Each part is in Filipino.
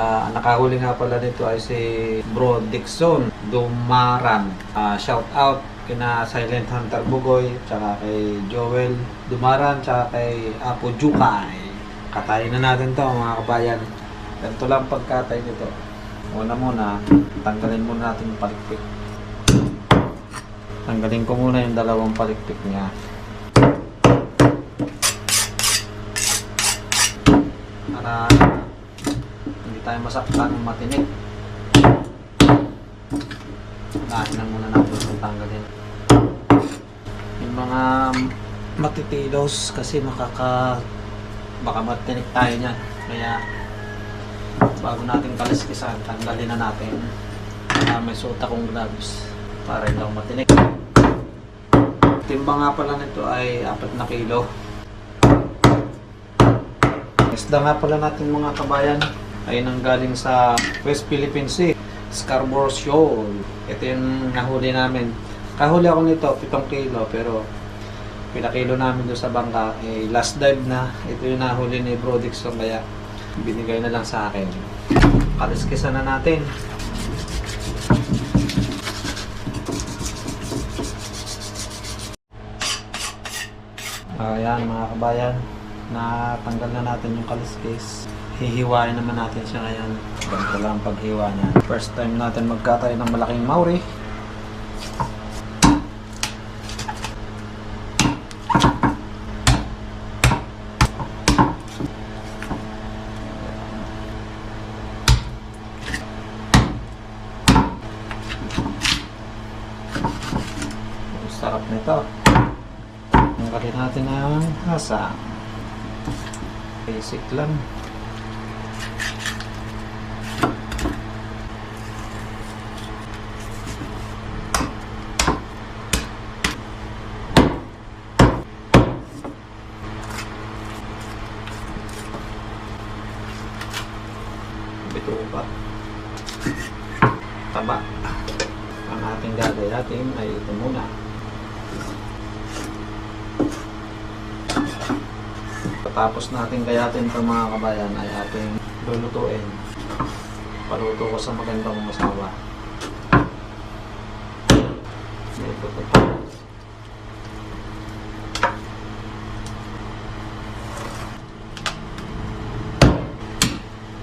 Ang nakahuli nga pala nito ay si Bro Dixon Dumaran. Ah, shout out kina Silent Hunter Bugoy, tsaka kay Joel Dumaran, tsaka kay Apo Jukay. Katayin na natin to mga kabayan. Ganito lang pagkatay nito. Una muna, tanggalin muna natin yung palikpik. Tanggalin ko muna yung dalawang palikpik niya. Para hindi tayo masaktan ng matinik. Lahat na muna natin itong tanggalin. Yung mga matitilos kasi makaka baka matinik tayo niyan. Kaya bago natin kaliskisan, tanggalin na natin. Ah, may suot akong gloves para hindi ako matinik. Timba nga pala nito ay 4 na kilo. Isda nga pala natin mga kabayan ay nanggaling sa West Philippine Sea, Scarborough Shoal. Ito yung nahuli namin. Kahuli ako nito, 7 kilo, pero pinakilo namin doon sa bangka. Eh, last dive na, ito yung nahuli ni Bro Dixon, kaya binigay na lang sa akin. Kaliskisan na natin. Ayan mga kabayan, natanggal na natin yung kaliskis. Hihiwain naman natin siya ngayon. Ganito lang ang paghiwa niya. First time natin magkatay ng malaking mauri. Sarap nito. Tanggalin natin ang hasa. Basic lang. Bito ba? Taba. Ang ating gagayatin ay ito muna. Patapos natin gayatin ito mga kabayan ay ating lulutuin. Paluto ko sa magandang masawa. Ito to pa.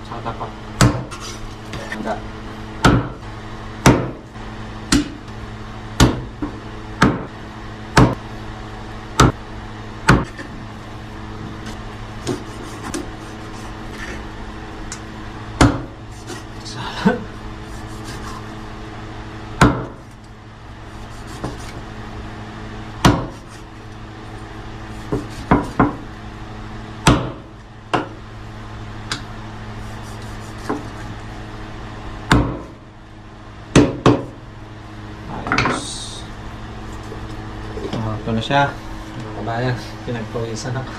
Saka pa. Hangga. Ito na siya. Mga kabayan, pinagpawisan ako.